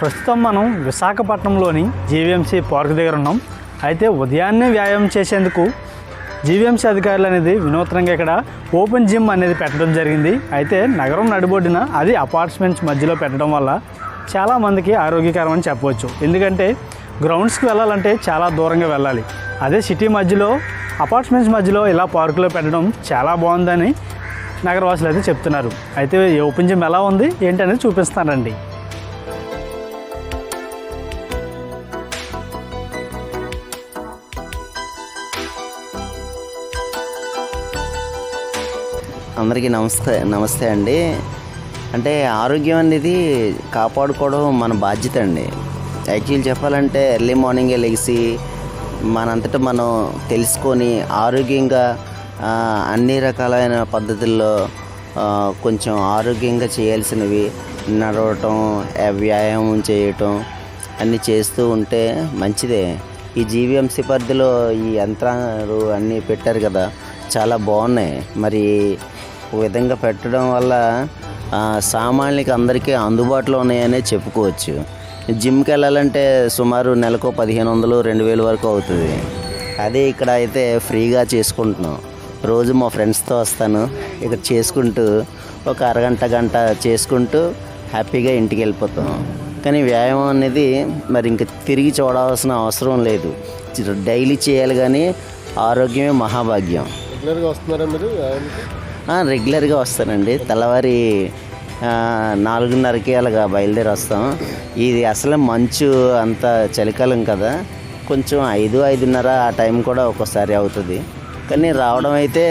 ప్రస్తుతం మనం విశాఖపట్నంలోని జీవీఎంసీ పార్క్ దగ్గర ఉన్నాం. అయితే ఉదయాన్నే వ్యాయామం చేసేందుకు జీవీఎంసీ అధికారులు అనేది వినూత్నంగా ఇక్కడ ఓపెన్ జిమ్ అనేది పెట్టడం జరిగింది. అయితే నగరం నడిబొడ్డిన అది అపార్ట్మెంట్స్ మధ్యలో పెట్టడం వల్ల చాలామందికి ఆరోగ్యకరం అని చెప్పవచ్చు. ఎందుకంటే గ్రౌండ్స్కి వెళ్ళాలంటే చాలా దూరంగా వెళ్ళాలి. అదే సిటీ మధ్యలో అపార్ట్మెంట్స్ మధ్యలో ఇలా పార్కులో పెట్టడం చాలా బాగుందని నగరవాసులు అయితే చెప్తున్నారు. అయితే ఈ ఓపెన్ జిమ్ ఎలా ఉంది? ఏంటనేది చూపిస్తానండి. అందరికీ నమస్తే నమస్తే అండి. అంటే ఆరోగ్యం అనేది కాపాడుకోవడం మన బాధ్యత అండి. యాక్చువల్ చెప్పాలంటే ఎర్లీ మార్నింగే లెగిసి మనంతటా మనం తెలుసుకొని ఆరోగ్యంగా అన్ని రకాలైన పద్ధతుల్లో కొంచెం ఆరోగ్యంగా చేయాల్సినవి నడవటం వ్యాయామం చేయటం అన్నీ చేస్తూ ఉంటే మంచిదే. ఈ జీవీఎంసీ పరిధిలో ఈ యంత్రాలు అన్నీ పెట్టారు కదా చాలా బాగున్నాయి. మరి విధంగా పెట్టడం వల్ల సామాన్లకి అందరికీ అందుబాటులో ఉన్నాయనే చెప్పుకోవచ్చు. జిమ్కి వెళ్ళాలంటే సుమారు నెలకు పదిహేను వందలు రెండు వేలు వరకు అవుతుంది. అదే ఇక్కడ అయితే ఫ్రీగా చేసుకుంటున్నాం. రోజు మా ఫ్రెండ్స్తో వస్తాను. ఇక్కడ చేసుకుంటూ ఒక అరగంట గంట చేసుకుంటూ హ్యాపీగా ఇంటికి వెళ్ళిపోతాం. కానీ వ్యాయామం అనేది మరి ఇంక తిరిగి చూడవలసిన అవసరం లేదు. డైలీ చేయాలి కానీ ఆరోగ్యమే మహాభాగ్యం. రెగ్యులర్గా వస్తున్నారా మీరు రెగ్యులర్గా వస్తానండి. తెల్లవారి నాలుగున్నరకి అలాగా బయలుదేరి వస్తాం. ఇది అసలు మంచు అంత చలికాలం కదా. కొంచెం ఐదు ఐదున్నర ఆ టైం కూడా ఒక్కోసారి అవుతుంది. కానీ రావడం అయితే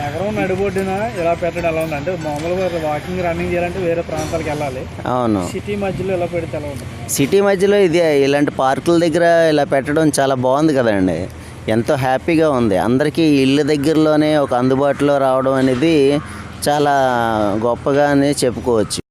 నగరం నడిబొడ్డున ఇలా పెట్టడం ఎలా ఉంది అంటే మామూలుగా వాకింగ్ రన్నింగ్ చేయాలంటే వేరే ప్రాంతాలకు వెళ్ళాలి. అవును. సిటీ మధ్యలో ఇలా పెడితే ఎలా ఉంది సిటీ మధ్యలో ఇది ఇలాంటి పార్కుల దగ్గర ఇలా పెట్టడం చాలా బాగుంది కదండి. ఎంతో హ్యాపీగా ఉంది. అందరికీ ఇళ్ళ దగ్గరలోనే ఒక అందుబాటులో రావడం అనేది చాలా గొప్పగానే చెప్పుకోవచ్చు.